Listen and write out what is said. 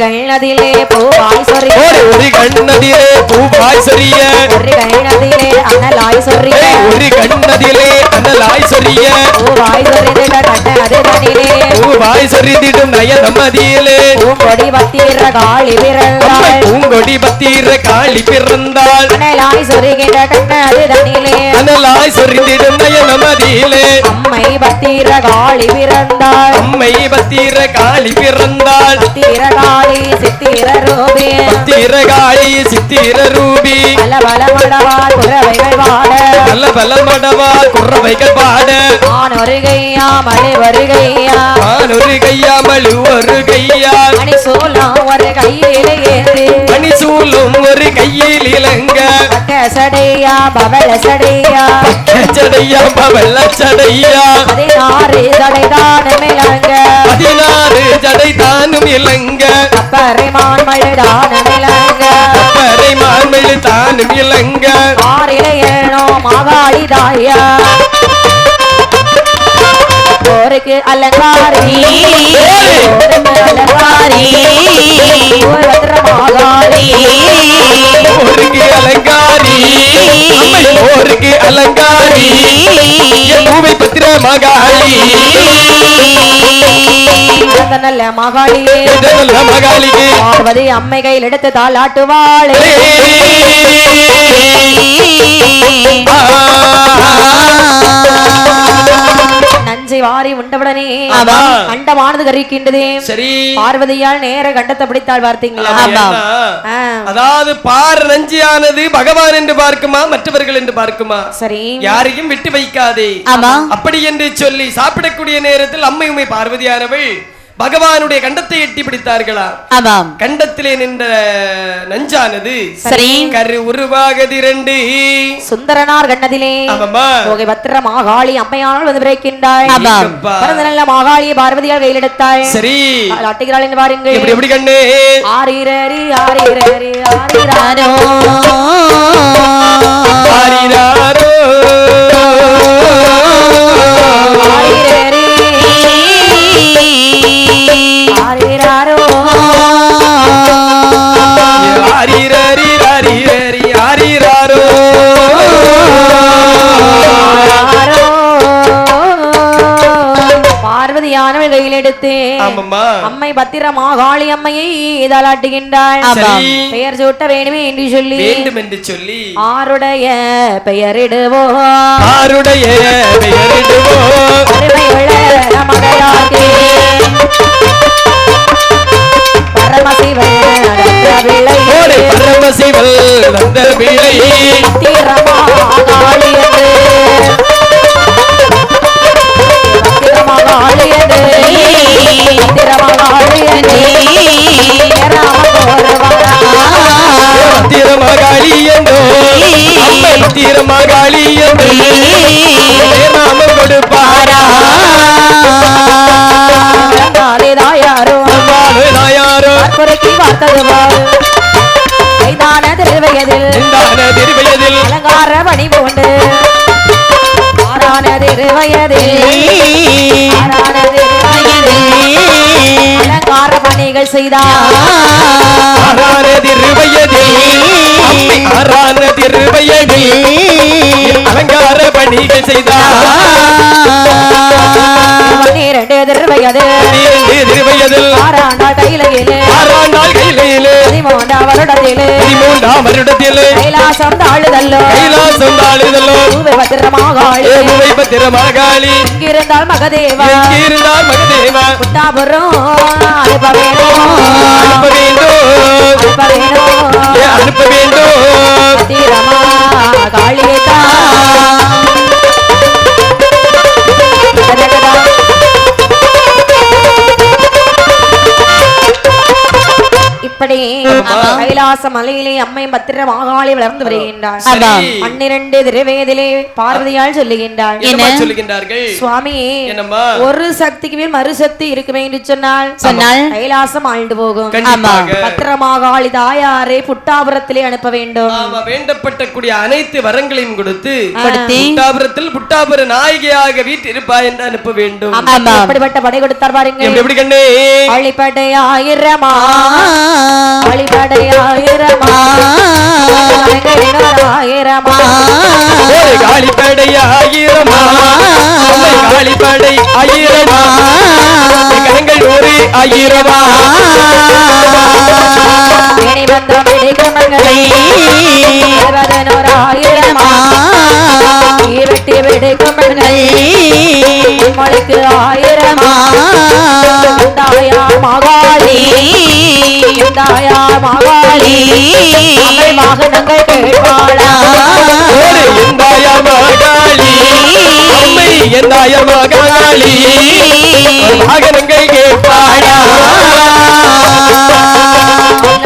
கண்ணதிலே பூவாய் சொரிய. ஒரு கண்ணதிலே பூவாய் சொரிய. ஒரு கண்ணதிலே அனலாய் சொரிய. ஒரு கண்ணதிலே அனலாய் சொரிய. பூவாய் சொரிந்திட கண்ணது தனிலே பூவாய் சொரிந்திடும் நயனமதியிலே பூங்கொடி பத்திர காளி பிறந்தாள். பூங்கொடி பத்தீர காளி பிறந்தாள். அனலாய் சொருகின்ற கண்ணது தனிலே அனலாய் சொரிந்திடும் நயனமதியிலே அம்மை பத்திர காளி பிறந்தாள். அம்மை பத்தீர காளி பிறந்தாள். சித்திர காளி சித்திர ரூபே. பத்தீர காளி சித்திர ரூபி. பல பல மடவாள் குறவைகள் வாட. நல்ல பல மடவாள் குறவைகள் பாட ஆண் ஒரு கையா மழை வருகையா. நான் ஒரு கையா மழு ஒரு கையா மணி சோலாம் ஒரு கையிலே ஏந்து. மணி சூலும் ஒரு கையில் இலங்க சடையா பவள சடையா. சடையா பவல்ல சடையா. பதினாறு சடைதான் மிளங்க பதினாறு ஜடை தானும் இலங்க அப்பரிமான் மழுதான மிளங்க பறை மான்மிழ் தானும் இலங்க. ஆறிலே ஏனோ தாயா. போருக்கு அலங்காரி. போருக்கு அலங்காரி. போர் பத்திர மாகாளி ஊருக்கு அலங்காரி. ஊருக்கு அலங்காரி. பூவை பத்திர மகாளி. நல்ல மகாளியே நல்ல மகாளிக்கு பார்வதி அம்மை கையில் எடுத்து தாளாட்டுவாளே. ஆமா. அண்டமானது கரிக்கின்றதே சரி. பார்வதியால் நேர கண்டத்தை பிடித்தாள் பார்த்தீங்களா? அதாவது பார் நஞ்சியானது பகவான் என்று பார்க்குமா மற்றவர்கள் என்று பார்க்குமா? சரி. யாரையும் விட்டு வைக்காதே. ஆமா அப்படி என்று சொல்லி சாப்பிடக்கூடிய நேரத்தில் அம்மை உமை பார்வதியானவள் பகவானுடைய கண்டத்தை எட்டி பிடித்தார்களா? ஆமாம். கண்டத்திலே நின்ற நஞ்சானது சரி. கரு உருவாக திரண்டு சுந்தரனார் கண்ணதிலே போகை பத்திர மாகாளி அம்மையானால் வந்து ஆமாம். ஏக்கப்பா. பிறந்த நல்ல மாகாளியை பார்வதியால் கையில் எடுத்தாள் சரி ஆட்டுகிறாள் என்று பாருங்கள் எப்படி எப்படி கண்ணு? ஆரிரரி ஆரிரரி ஆரிராரோ ஆரிராரோ. எடுத்து அம்மை பத்திர மாகாளி அம்மையை தாளாட்டுகின்றாள் சரி. பெயர் சூட்ட வேணுமே என்று சொல்லி வேண்டும் என்று சொல்லி ஆருடைய பெயரிடுவோ. ஆருடைய பெயரிடுவோம் அருமையுள்ள மகளாகி பரமசிவன் பிள்ளை வந்த அம்மை திரமகாளி என்று நாம கொடுப்பாரா? தாயாரோ நாயாரோ. குறைக்கி பார்த்தது போல் மைதான திருவயதில். இந்தான திருவயதில். அலங்கார பணி பூண்டு ஆறான திருவயதில். ஆறான திருவயதில். அலங்கார பணிகள் செய்தார். ஆறான திருவயதில். பணிகள் செய்தார் பன்னிரண்டு திருவயதில் பன்னிரண்டு திருவயதில் ஆறாண்டாள் கையிலே ஆறாண்டாள் கையிலே பதிமூன்றாம் வருடத்திலே பதிமூன்றாம் வருடத்தில் கைலாசம் தாழுதல்லோ கைலாசம் தாழுதலோ பத்திரமாகாளி. ஏமுவை பத்திரமாகாளி இங்கிருந்தால் மகதேவா? இருந்தால் மகதேவா? புத்தாபுரம் அனுப்ப வேணும். அனுப்ப வேண்டும் அனுப்ப வேணும். ஏ, அனுப்ப வேண்டும் கைலாச மலையிலே அம்மை பத்திர மாகாளி வளர்ந்து வருகின்றார். பன்னிரண்டு திருவேதிலே பார்வதியால் சொல்லுகின்றாள். என்னம்மா சொல்லுகின்றார்கள்? சுவாமி என்னம்மா? ஒரு சக்திக்கு மேல் மறு சக்தி இருக்குமே என்று சொன்னால் சொன்னால்? கைலாசம் ஆழ்ந்து போகும். கண்டிப்பாக. பத்திரமாகாளி தாயாரை புட்டாபுரத்திலே அனுப்ப வேண்டும். ஆமா வேண்டப்பட்டக்கூடிய அனைத்து வரங்களையும் கொடுத்து புட்டாபுரத்தில் புட்டாபுர நாயகியாக வீட்டு இருப்பா என்று அனுப்ப வேண்டும். அப்படிப்பட்ட படை கொடுத்தார் பாருங்க எப்படி கண்ணே? வழிபடை ஆயிரமா ஆயிரமா காளிப்படை ஆயிரமா. காளிப்படை ஆயிரமா. கண்கள் ஒரு ஆயிரமா மொழிக்கு தாயா மகாளி. அவை வாகனங்கள் கேட்பாளா ஒரு எந்தாய மகாளி. அம்மை எந்தாய மகாளி. வாகனங்கள்